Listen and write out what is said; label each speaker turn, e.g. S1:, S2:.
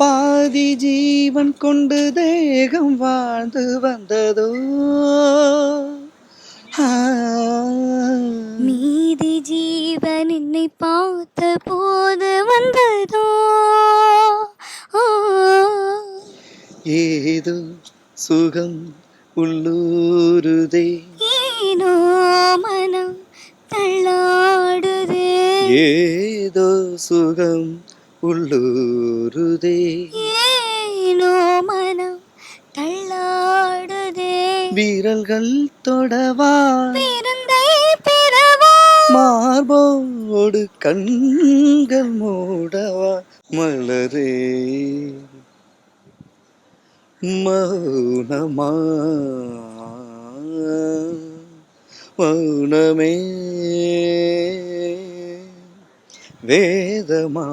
S1: பாதி ஜீவன் கொண்டு தேகம் வாழ்ந்து வந்ததோ.
S2: மீதி ஜீவன் என்னை பார்த்த போது வந்ததோ?
S1: ஏதோ சுகம் உள்ளூருதே.
S2: ஏனோ மனம் தள்ளாடுதே?
S1: ஏதோ சுகம் உள்ளூருதே.
S2: ஏனோ மனம் தள்ளாடுதே.
S1: வீரல்கள் தொடவா.
S2: பிறந்தை பிறவா.
S1: மார்போடு கண்கள் மூடவா. மலரே. மௌனமா. மௌனமே. വേദമാ